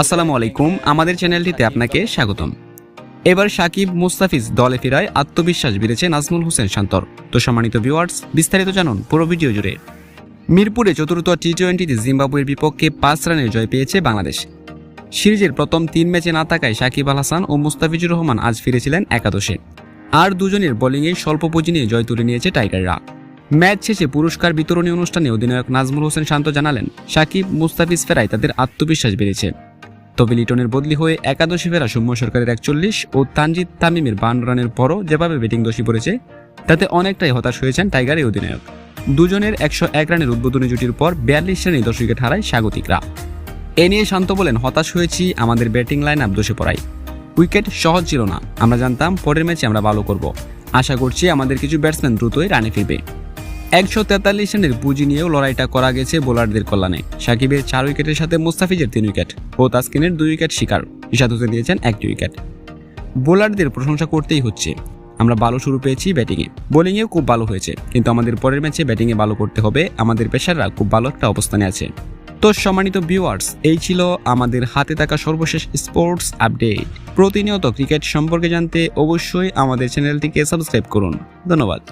আসসালামু আলাইকুম, আমাদের চ্যানেলটিতে আপনাকে স্বাগতম। এবার সাকিব মুস্তাফিজ দলে ফেরায় আত্মবিশ্বাস বেড়েছে নাজমুল হোসেন শান্তর। তো সম্মানিত ভিউয়ার্স বিস্তারিত জানুন পুরো ভিডিও জুড়ে। মিরপুরে চতুর্থ টি টোয়েন্টিতে জিম্বাবুয়ের বিপক্ষে পাঁচ রানের জয় পেয়েছে বাংলাদেশ। সিরিজের প্রথম তিন ম্যাচে না থাকায় সাকিব আল হাসান ও মুস্তাফিজুর রহমান আজ ফিরেছিলেন একাদশে। আর দুজনের বোলিংয়ে স্বল্প পুঁজি নিয়ে জয় তুলে নিয়েছে টাইগাররা। ম্যাচ শেষে পুরস্কার বিতরণী অনুষ্ঠানে অধিনায়ক নাজমুল হোসেন শান্ত জানালেন, সাকিব মুস্তাফিজ ফেরায় তাদের আত্মবিশ্বাস বেড়েছে। তবে লিটনের বদলি হয়ে একাদশী ফেরা সৌম্য সরকারের একচল্লিশ ও তানজিদ তামিমের বান্ন রানের পরও যেভাবে ব্যাটিং দোষী পড়েছে, তাতে অনেকটাই হতাশ হয়েছেন টাইগারের অধিনায়ক। দুজনের একশো এক রানের উদ্বোধনী জুটির পর বিয়াল্লিশ রানে দশ উইকেট হারায় স্বাগতিকরা। এ নিয়ে শান্ত বলেন, হতাশ হয়েছি, আমাদের ব্যাটিং লাইন আপ দোষে পড়ায় উইকেট সহজ ছিল না। আমরা জানতাম পরের ম্যাচে আমরা ভালো করব। আশা করছি আমাদের কিছু ব্যাটসম্যান দ্রুতই রানে ফিরবে। একশো তেতাল্লিশ রানের পুঁজি নিয়েও লড়াইটা করা গেছে বোলারদের কল্যাণে। সাকিবের চার উইকেটের সাথে মুস্তাফিজের তিন উইকেট ও তাসকিনের দুই উইকেট শিকার। ইশাদ হোসেন দিয়েছেন একটি উইকেট। বোলারদের প্রশংসা করতেই হচ্ছে। আমরা ভালো শুরু পেয়েছি ব্যাটিংয়ে। বোলিংয়েও খুব ভালো হয়েছে। কিন্তু আমাদের পরের ম্যাচে ব্যাটিংয়ে ভালো করতে হবে। আমাদের পেশাররা খুব ভালো একটা অবস্থানে আছে। তো সম্মানিত ভিউয়ার্স এই ছিল আমাদের হাতে থাকা সর্বশেষ স্পোর্টস আপডেট প্রতিনিয়ত ক্রিকেট সম্পর্কে জানতে অবশ্যই আমাদের চ্যানেলটিকে সাবস্ক্রাইব করুন। ধন্যবাদ।